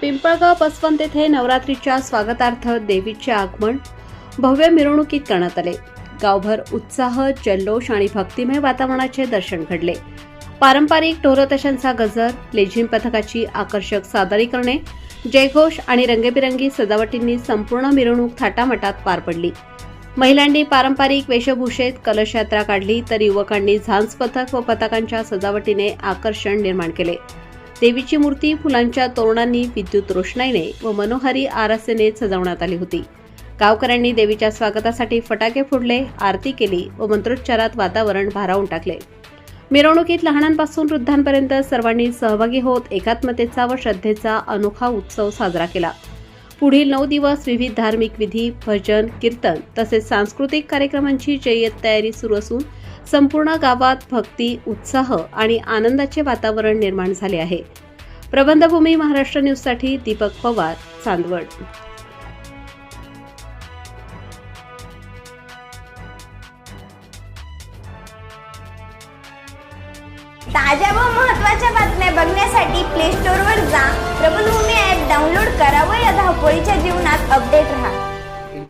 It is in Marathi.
पिंपळगाव बसवन येथे नवरात्रीच्या स्वागतार्थ देवीचे आगमन भव्य मिरवणुकीत करण्यात आले. गावभर उत्साह जल्लोष आणि भक्तिमय वातावरणाचे दर्शन घडले. पारंपरिक ढोरतशांचा गजर लेझिम पथकाची आकर्षक सादरीकरणे जयघोष आणि रंगेबिरंगी सजावटींनी संपूर्ण मिरवणूक थाटामाटात पार पडली. महिलांनी पारंपरिक वेशभूषेत कलशयात्रा काढली तर युवकांनी झांज पथक व पथकांच्या सजावटीने आकर्षण निर्माण केले. देवीची मूर्ती फुलांच्या तोरणांनी विद्युत रोषणाईने व मनोहारी आरासेने सजवण्यात आली होती. गावकऱ्यांनी देवीच्या स्वागतासाठी फटाके फोडले आरती केली व मंत्रोच्चारात वातावरण भारावून टाकले. मिरवणुकीत लहानांपासून वृद्धांपर्यंत सर्वांनी सहभागी होत एकात्मतेचा व श्रद्धेचा अनोखा उत्सव साजरा केला. पुढील नऊ दिवस विविध धार्मिक विधी भजन कीर्तन तसेच सांस्कृतिक कार्यक्रमांची जय्यत तयारी सुरू असून संपूर्ण गावात भक्ती उत्साह आणि आनंदाचे वातावरण निर्माण झाले आहे. प्रबंधभूमी महाराष्ट्र न्यूजसाठी दीपक पवार चांदवड. ताज्या व महत्त्वाच्या बातम्या बघण्यासाठी प्ले स्टोअरवर जा. प्रबलभूमी ॲप डाउनलोड करा व या धावपळीच्या जीवनात अपडेट राहा.